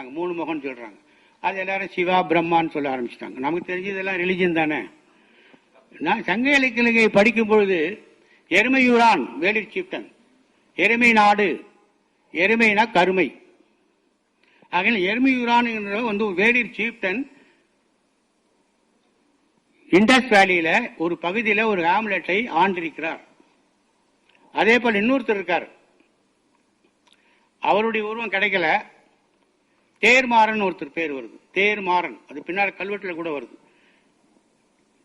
சொல்றாங்க. மூணு முகம்னு சொல்றாங்க. அது எல்லாரும் சிவா பிரம்மான்னு சொல்ல ஆரம்பிச்சிட்டாங்க. நமக்கு தெரிஞ்சதெல்லாம் ரிலிஜன் தானே. நான் சங்க இலக்கியங்களை படிக்கும் பொழுது எருமையூரான் வேலிர் சீப்டன். எருமை நாடு எருமைனா கருமை. ஆகையால் எருமையூரான் வந்து ஒரு வேலிர் சீப்டன் இண்டஸ் வேலியில ஒரு பகுதியில் ஒரு ஆம்லெட்டை ஆண்டிருக்கிறார். அதே போல் இன்னொருத்தர் இருக்கார். அவருடைய உருவம் கிடைக்கல. தேர்மாறன் ஒருத்தர் பேர் வருது. தேர்மாறன். அது பின்னால் கல்வெட்டில் கூட வருது.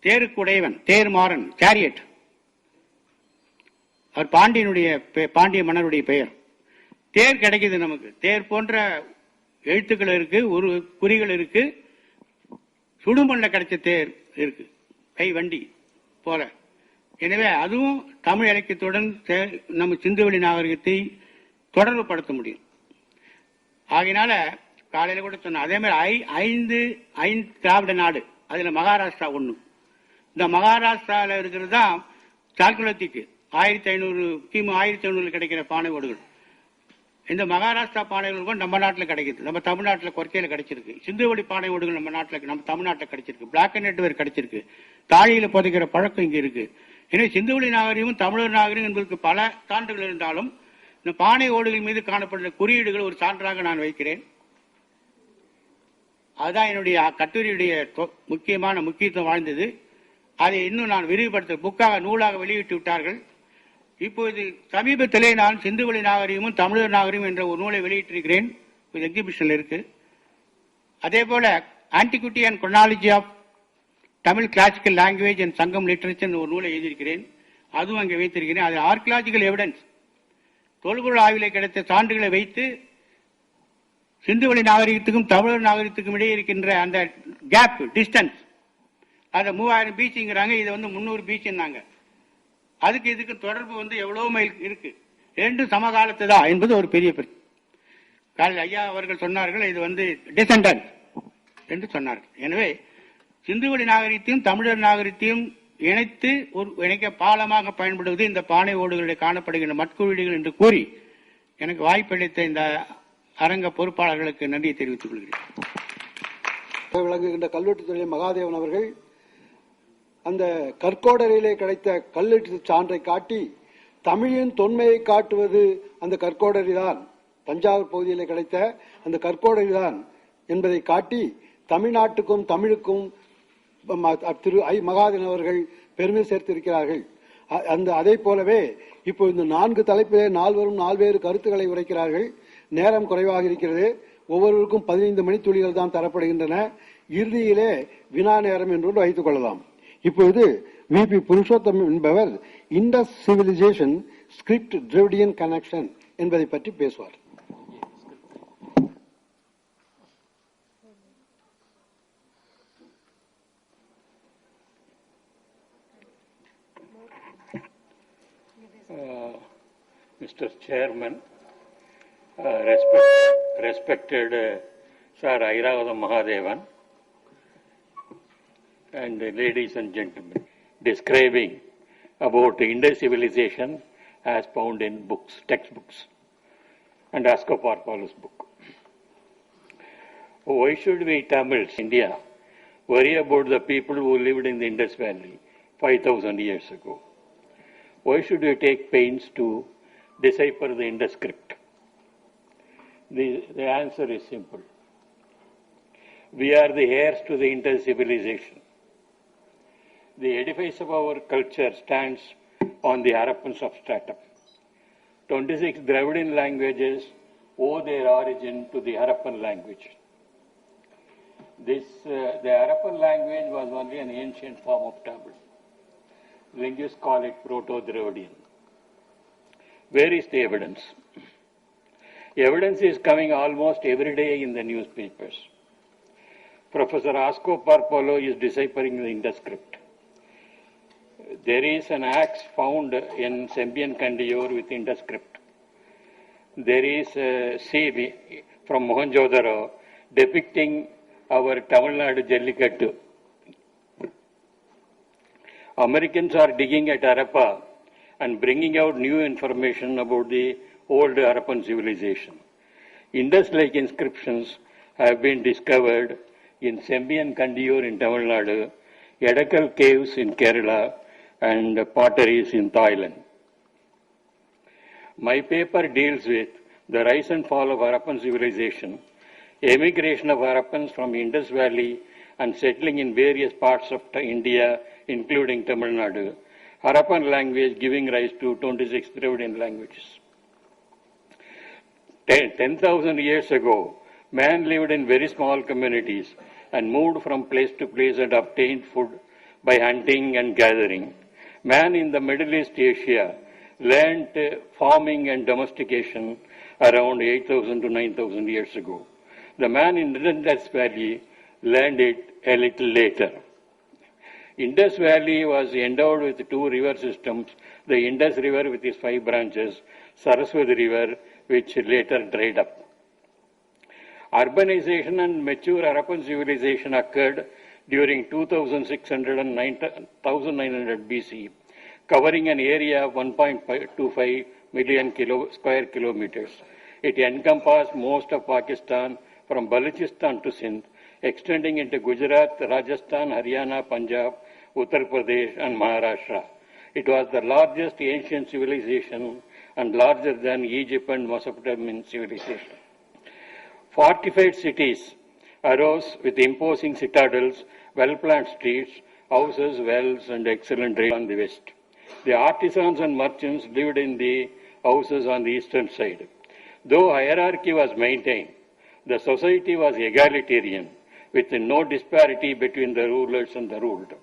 தேருக்குடையவன். தேர்மாறன். கேரியட். அவர் பாண்டியனுடைய பாண்டிய மன்னருடைய பெயர். தேர் கிடைக்குது நமக்கு. தேர் போன்ற எழுத்துக்கள் இருக்கு ஒரு குறிகள் இருக்கு. சுடுமண்ணில் கிடைச்ச தேர் இருக்கு. கை வண்டி போல. எனவே அதுவும் தமிழ் இலக்கியத்துடன் தே- நம்ம சிந்துவெளி நாகரிகத்தை தொடர்பு படுத்த முடியும். ஆகினால காலையில கூட சொன்னேன். அதே மாதிரி ஐ- ஐந்து ஐந்து திராவிட நாடு. அதுல மகாராஷ்டிரா ஒண்ணு. இந்த மகாராஷ்டிரால இருக்கிறது தான் சாக்குலத்திக்கு ஆயிரத்தி ஐநூறு கிமு ஆயிரத்தி ஐநூறுல கிடைக்கிற பானை ஓடுகள். இந்த மகாராஷ்டிரா பானை ஓடுகள் நம்ம நாட்டில் கிடைக்குது. நம்ம தமிழ்நாட்டில் கொர்க்கையில் கிடைச்சிருக்கு. சிந்துவடி பானை ஓடுகள் நம்ம நாட்டில் நம்ம தமிழ்நாட்டில் கிடைச்சிருக்கு. பிளாக் அண்ட் நெட்வேர் கிடைச்சிருக்கு. தாழியில் புதைக்கிற பழக்கம் இங்கே இருக்கு. எனவே சிந்துவெளி நாகரிகமும் தமிழர் நாகரிகம் என்பதற்கு பல சான்றுகள் இருந்தாலும் இந்த பானை ஓடுகள் மீது காணப்படுற குறியீடுகள் ஒரு சான்றாக நான் வைக்கிறேன். அதுதான் என்னுடைய கட்டுரையுடைய முக்கியமான முக்கியத்துவம் வாழ்ந்தது அதை இன்னும் நான் விரிவுபடுத்த புக்காக நூலாக வெளியிட்டு விட்டார்கள். இப்போது சமீபத்திலே நான் சிந்துவெளி நாகரிகமும் தமிழர் நாகரிகம் என்ற ஒரு நூலை வெளியிட்டிருக்கிறேன். இது எக்ஸிபிஷன்ல இருக்கு. அதே போல antiquity and chronology of Tamil classical language and Sangam literature ஒரு நூலை எழுதியிருக்கிறேன். அதுவும் அங்கே வைத்திருக்கிறேன். அது ஆர்கியலாஜிக்கல் எவிடன்ஸ் தொல்பொருள் ஆய்விலே கிடைத்த சான்றுகளை வைத்து சிந்துவெளி நாகரிகத்துக்கும் தமிழர் நாகரிகத்துக்கும் இடையே இருக்கின்ற அந்த கேப் டிஸ்டன்ஸ் அதை மூவாயிரம் பீச்சுங்கிறாங்க இது வந்து முந்நூறு பீச்சுன்னாங்க அதுக்கு இதுக்கு தொடர்பு வந்து எவ்வளவு மைல் இருக்கு? ரெண்டும் சமகாலத்து தான் என்பது ஒரு பெரிய பிரச்சனை காலையில் ஐயா அவர்கள் சொன்னார்கள் இது வந்து டிசண்டன்ஸ் என்று சொன்னார்கள். எனவே சிந்துவெளி நாகரிகத்தையும் தமிழர் நாகரிகத்தையும் இணைத்து ஒரு இணைக்க பாலமாக பயன்படுவது இந்த பானை ஓடுகளில் காணப்படுகின்ற மட்குழிகள் என்று கூறி எனக்கு வாய்ப்பளித்த இந்த அரங்க பொறுப்பாளர்களுக்கு நன்றியை தெரிவித்துக் கொள்கிறேன். விளங்குகின்ற கல்வெட்டுத்துறை மகாதேவன் அவர்கள் அந்த கற்கோடரிலே கிடைத்த கல்லெட்டு சான்றை காட்டி தமிழின் தொன்மையை காட்டுவது அந்த கற்கோடரிதான். தஞ்சாவூர் பகுதியில் கிடைத்த அந்த கற்கோடரிதான் என்பதை காட்டி தமிழ்நாட்டுக்கும் தமிழுக்கும் திரு ஐ மகாதேவன் அவர்கள் பெருமை சேர்த்திருக்கிறார்கள். அ- அந்த அதை போலவே இப்போ இந்த நான்கு தலைப்பிலே நால்வரும் நால்வேறு கருத்துக்களை உரைக்கிறார்கள். நேரம் குறைவாக இருக்கிறது. ஒவ்வொருவருக்கும் பதினைந்து மணித்துளிகள் தான் தரப்படுகின்றன. இறுதியிலே வினா நேரம் என்று வைத்துக் கொள்ளலாம். இப்பொழுது வி. பி. புருஷோத்தம் என்பவர் Indus civilization script Dravidian connection என்பதை பற்றி பேசுவார். Uh, mister chairman Respect, respected Sir Airavadam Mahadevan, and ladies and gentlemen, describing about the Indus civilization as found in books, textbooks, and Askoparpalu's book. Why should we Tamils, India, worry about the people who lived in the Indus Valley 5000 years ago? Why should we take pains to decipher the Indus script? The, the answer is simple. We are the heirs to the Indus civilization. The edifice of our culture stands on the Harappan substratum. 26 Dravidian languages owe their origin to the Harappan language. This, uh, the Harappan language was only an ancient form of Tamil linguists call it Proto-Dravidian. Where is the evidence? Evidence is coming almost every day in the newspapers. Professor Asko Parpolo is deciphering the Indus. There is an axe found in Sembian Kandiyor with Indus. There is a sea from Mohenjo-daro depicting our Tamil Nadu Jallikattu Americans are digging at Arapa and bringing out new information about the old Harappan civilization. Indus-like inscriptions have been discovered in Sembian Kandiur in Tamil Nadu, Edakal caves in Kerala, and potteries in Thailand. My paper deals with the rise and fall of Harappan civilization, emigration of Harappans from Indus Valley and settling in various parts of India, including Tamil Nadu, Harappan language giving rise to 26 Dravidian languages. Ten- 10,000 years ago, man lived in very small communities and moved from place to place and obtained food by hunting and gathering. Man in the Middle East Asia learnt uh, farming and domestication around 8,000 to 9,000 years ago. The man in the Indus Valley learned it a little later. Indus Valley was endowed with two river systems, the Indus River with its five branches, Saraswati River, which later dried up. Urbanization and mature Harappan civilization occurred during 2600 and 1900 BC, covering an area of 1.25 million kilo, square kilometers. It encompassed most of Pakistan from Balochistan to Sindh, extending into Gujarat, Rajasthan, Haryana, Punjab, Uttar Pradesh, and Maharashtra. It was the largest ancient civilization and larger than Egypt and Mesopotamian civilization. Fortified cities arose with imposing citadels, well-planned streets, houses, wells, and excellent drainage on the west. The artisans and merchants lived in the houses on the eastern side. Though hierarchy was maintained, the society was egalitarian, with no disparity between the rulers and the ruled.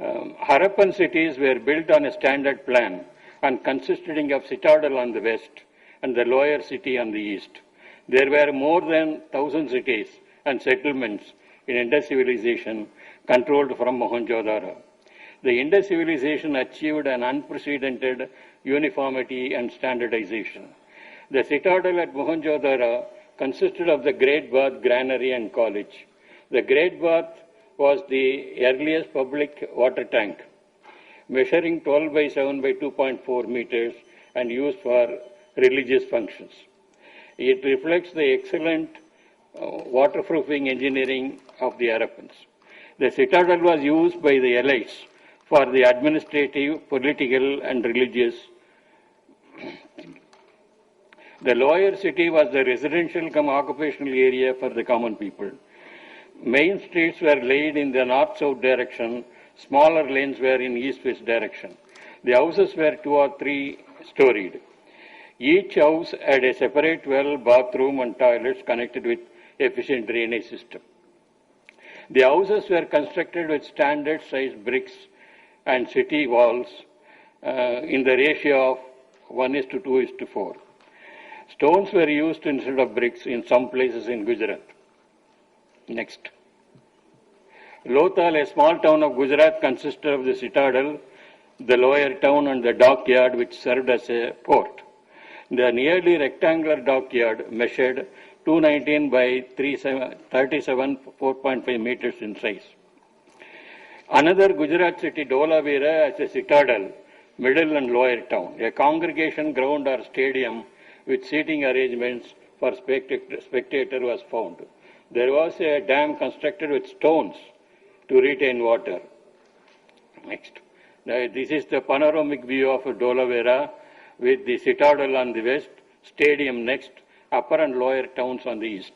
Um, Harappan cities were built on a standard plan and consisting of citadel on the west and the lower city on the east. There were more than thousand cities and settlements in Indus civilization controlled from Mohenjo-daro. The Indus civilization achieved an unprecedented uniformity and standardization. The citadel at Mohenjo-daro consisted of the Great Bath Granary and College. The Great Bath was the earliest public water tank, measuring 12 by 7 by 2.4 meters and used for religious functions. It reflects the excellent uh, waterproofing engineering of the Harappans. The citadel was used by the elites for the administrative, political, and religious. The lower city was the residential come occupational area for the common people. Main streets were laid in the north-south direction, smaller lanes were in east-west direction. The houses were two or three storied. Each house had a separate well, bathroom, and toilets connected with efficient drainage system. The houses were constructed with standard sized bricks and city walls uh, in the ratio of 1 is to 2 is to 4. Stones were used instead of bricks in some places in Gujarat. Next. Lothal, a small town of Gujarat, consisted of the citadel, the lower town, and the dockyard, which served as a port. The nearly rectangular dockyard measured 219 by 37 37 4.5 meters in size. Another Gujarat city, Dholavira, as a citadel, middle and lower town, a congregation ground or stadium with seating arrangements for spectator was found. There was a dam constructed with stones to retain water. Next. Now, This is the panoramic view of Dolavera with the citadel on the west, stadium next, upper and lower towns on the east.